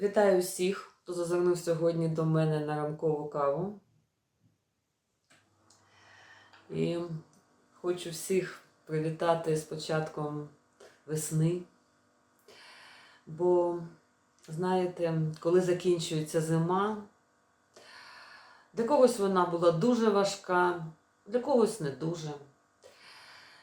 Вітаю всіх, хто зазирнув сьогодні до мене на ранкову каву. І хочу всіх привітати з початком весни. Бо, знаєте, коли закінчується зима, для когось вона була дуже важка, для когось не дуже.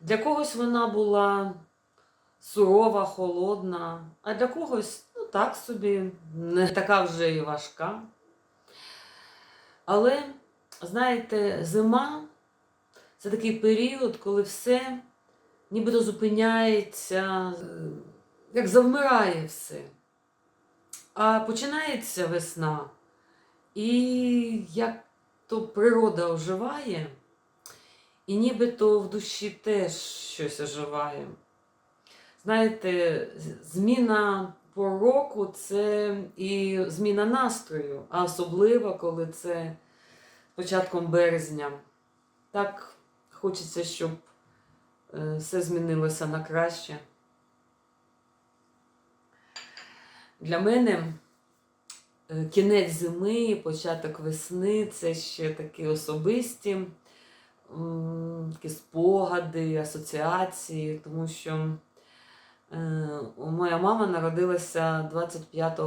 Для когось вона була сурова, холодна, а для когось, так собі, не така вже і важка. Але, знаєте, зима це такий період, коли все нібито зупиняється, е, як завмирає все. А починається весна, і як то природа оживає, і нібито в душі теж щось оживає. Знаєте, зміна пор року це і зміна настрою, а особливо, коли це початком березня. Так хочеться, щоб е, все змінилося на краще. Для мене е, кінець зими, початок весни це ще такі особисті такі спогади, асоціації, тому що моя мама народилася 25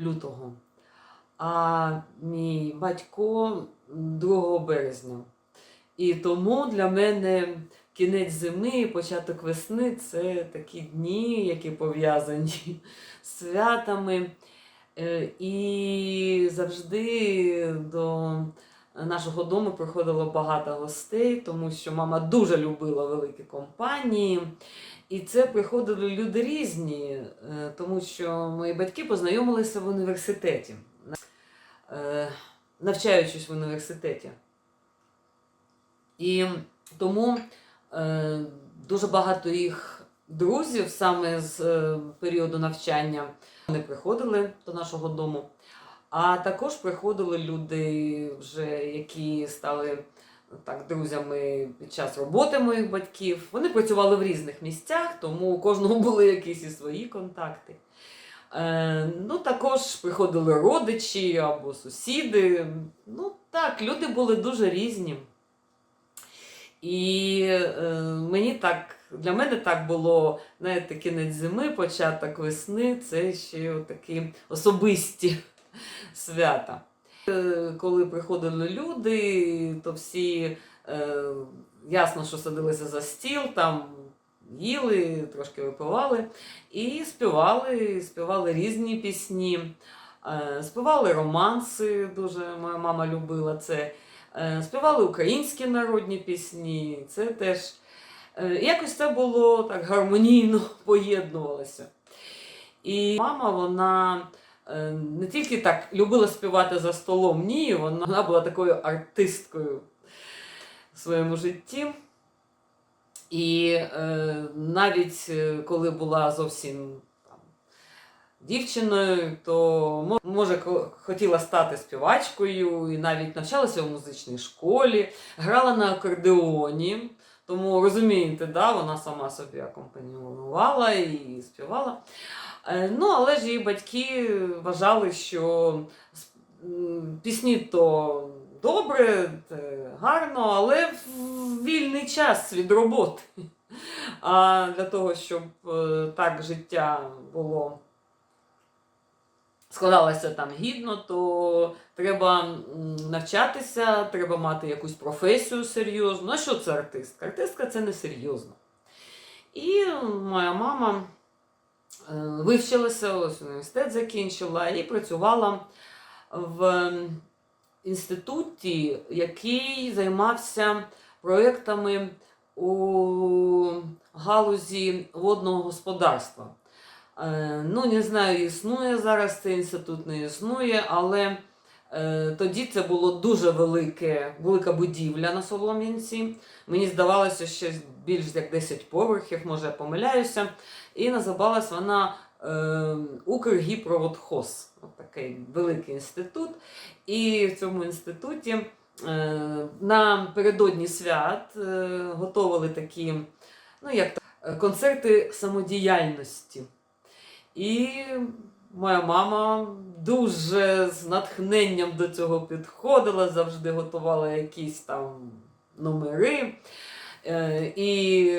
лютого, а мій батько 2 березня. І тому для мене кінець зими і початок весни це такі дні, які пов'язані з святами. Е, І завжди до нашого дому приходило багато гостей, тому що мама дуже любила великі компанії. І це приходили люди різні, е, тому що мої батьки познайомилися в університеті, е, навчаючись в університеті. І тому е, дуже багато їх друзів саме з періоду навчання вони приходили до нашого дому. А також приходили люди, вже, які стали так, друзями під час роботи моїх батьків. Вони працювали в різних місцях, тому у кожного були якісь і свої контакти. Е, ну, також приходили родичі або сусіди. Ну так, люди були дуже різні. І е, мені так, для мене так було, знаєте, кінець зими, початок весни це ще такі особисті свята. Е, Коли приходили люди, то всі е, ясно, що садилися за стіл, там їли, трошки випивали і співали, співали різні пісні, е, співали романси, дуже моя мама любила це. Е, Співали українські народні пісні, це теж е, якось це було так гармонійно поєднувалося. І мама, вона не тільки так любила співати за столом, ні, вона була такою артисткою в своєму житті. І е, навіть е, коли була зовсім там, дівчиною, то може хотіла стати співачкою і навіть навчалася в музичній школі, грала на акордеоні. Тому розумієте, да, вона сама собі акомпаніювала і співала. Е, Ну, але ж її батьки вважали, що пісні то добре, гарно, але в вільний час від роботи. А для того, щоб е, так життя було складалося там гідно, то треба навчатися, треба мати якусь професію серйозну. А що це артистка? Артистка це не серйозно. І моя мама вивчилася, ось університет закінчила і працювала в інституті, який займався проєктами у галузі водного господарства. Е, Ну, не знаю, існує зараз цей інститут, не існує, але е, тоді це було дуже велике, велика будівля на Солом'янці. Мені здавалося, що більш як 10 поверхів, може я помиляюся. І називалась вона е, Укргіпроводхоз. Такий великий інститут. І в цьому інституті е, напередодні свят е, готували такі, ну як е, концерти самодіяльності. І Моя мама дуже з натхненням до цього підходила, завжди готувала якісь там номери і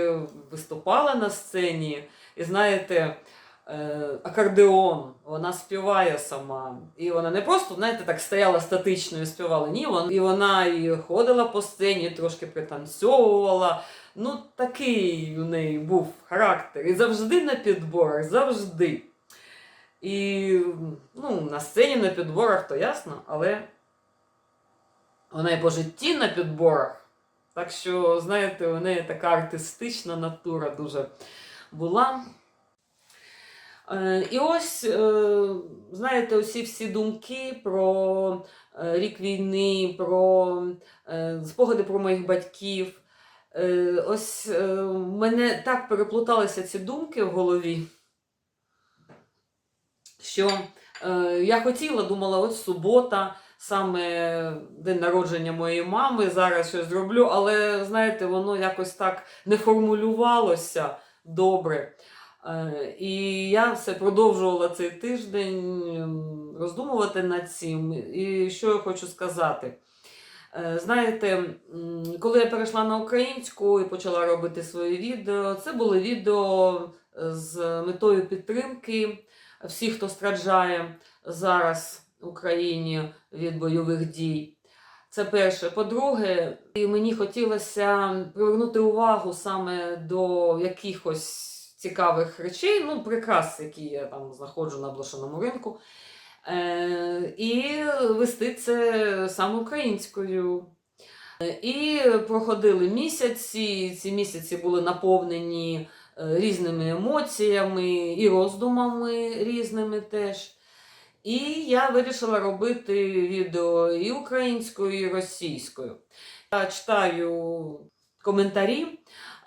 виступала на сцені. І знаєте, е, акордеон, вона співає сама. І вона не просто, знаєте, так стояла статично і співала. Ні, вона, і вона і ходила по сцені, трошки пританцьовувала. Ну, такий у неї був характер. І завжди на підборах, завжди. І ну, на сцені на підборах, то ясно, але вона і по житті на підборах. Так що, знаєте, у неї така артистична натура дуже була. Е, І ось, е, знаєте, усі всі думки про е, рік війни, про спогади про моїх батьків. Ось в мене так переплуталися ці думки в голові, що я хотіла, думала, ось субота, саме день народження моєї мами, зараз щось зроблю, але знаєте, воно якось так не формулювалося добре. Е, І я все продовжувала цей тиждень ем, роздумувати над цим. І що я хочу сказати? Е, Знаєте, коли я перейшла на українську і почала робити свої відео, це були відео з метою підтримки всіх, хто страждає зараз Україні від бойових дій. Це перше. По-друге, мені хотілося привернути увагу саме до якихось цікавих речей, ну, прикрас, які я там знаходжу на блошаному ринку. Е, і вести це саме українською. Е, І проходили місяці, ці місяці були наповнені е, різними емоціями і роздумами різними теж. І я вирішила робити відео і українською, і російською. Я читаю коментарі,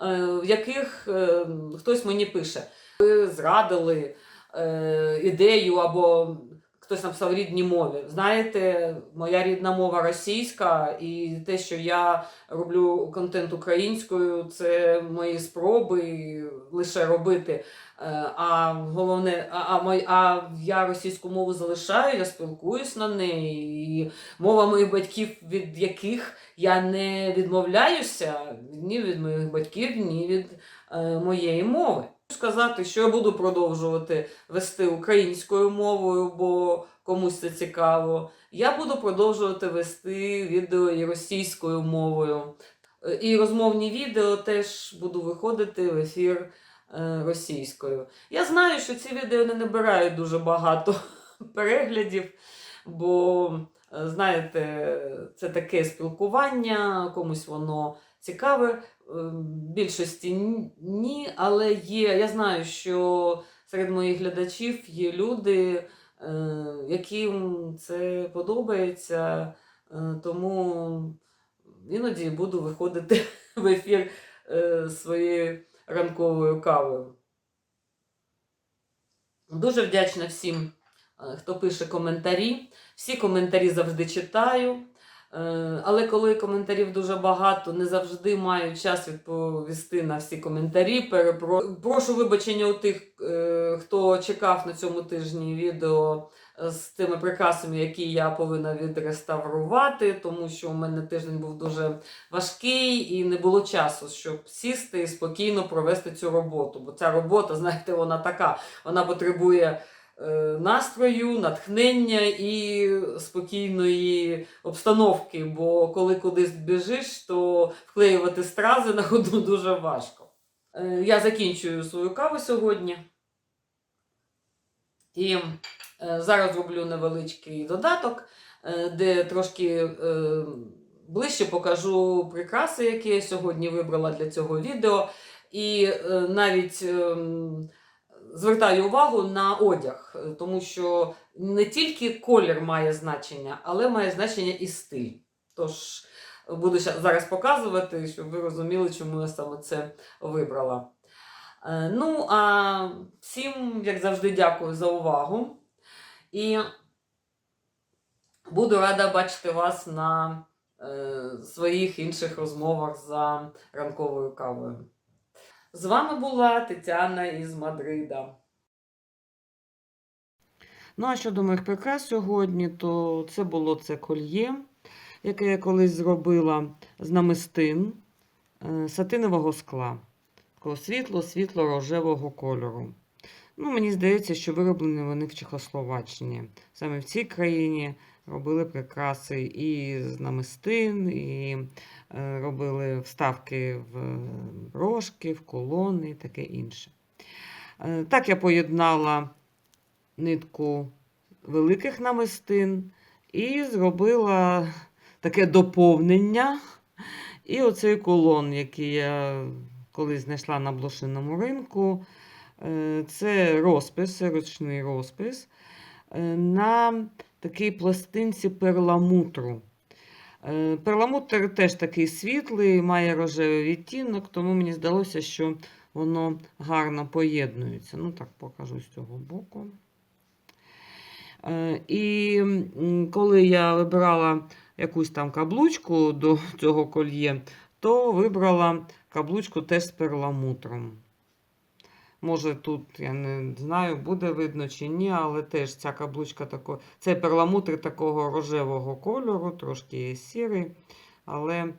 е, в яких е, хтось мені пише: ви зрадили е, ідею або хтось написав рідній мові. Знаєте, моя рідна мова російська, і те, що я роблю контент українською, це мої спроби лише робити. Е, А головне, а, а, а я російську мову залишаю, я спілкуюсь на неї. І мова моїх батьків, від яких я не відмовляюся ні від моїх батьків, ні від е, моєї мови. Сказати, що я буду продовжувати вести українською мовою, бо комусь це цікаво. Я буду продовжувати вести відео і російською мовою. Е, І розмовні відео теж буду виходити в ефір е, російською. Я знаю, що ці відео не набирають дуже багато переглядів, бо, е, знаєте, це таке спілкування, комусь воно цікаве. Е, Більшості ні, але є. Я знаю, що серед моїх глядачів є люди, е, яким це подобається, е, тому іноді буду виходити в ефір своєю ранковою кавою. Дуже вдячна всім, хто пише коментарі. Всі коментарі завжди читаю. Е, Але коли коментарів дуже багато, не завжди маю час відповісти на всі коментарі. Перепро... Прошу вибачення у тих, е, хто чекав на цьому тижні відео з тими прикрасами, які я повинна відреставрувати, тому що у мене тиждень був дуже важкий і не було часу, щоб сісти і спокійно провести цю роботу. Бо ця робота, знаєте, вона така, вона потребує е, настрою, натхнення і спокійної обстановки. Бо коли кудись біжиш, то вклеювати стрази на ходу дуже важко. Е, Я закінчую свою каву сьогодні. І е, зараз роблю невеличкий додаток, е, де трошки е, ближче покажу прикраси, які я сьогодні вибрала для цього відео. І е, навіть ем, звертаю увагу на одяг, е, тому що не тільки колір має значення, але має значення і стиль. Тож буду зараз показувати, щоб ви розуміли, чому я саме це вибрала. Е, Ну, а всім, як завжди, дякую за увагу. І буду рада бачити вас на е, своїх інших розмовах за ранковою кавою. З вами була Тетяна із Мадрида. Ну, а щодо моїх прикрас сьогодні, то це було це кольє, яке я колись зробила з намистин е, сатинового скла. Світло-світло-рожевого кольору. Ну, мені здається, що вироблені вони в Чехословаччині. Саме в цій країні робили прикраси і з намистин, і е, робили вставки в е, рожки, в колони і таке інше. Е, Так я поєднала нитку великих намистин і зробила таке доповнення. І оцей колон, який я колись знайшла на блошиному ринку, це розпис, ручний розпис на такій пластинці перламутру. Е, Перламутр теж такий світлий, має рожевий відтінок, тому мені здалося, що воно гарно поєднується. Ну, так покажу з цього боку. Е, І коли я вибирала якусь там каблучку до цього кольє, то вибрала каблучку теж з перламутром. Може, тут, я не знаю, буде видно чи ні, але теж ця каблучка такого. Цей перламутр такого рожевого кольору, трошки є сірий, але е,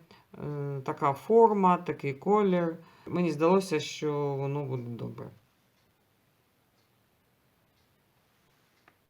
така форма, такий колір. Мені здалося, що воно буде добре.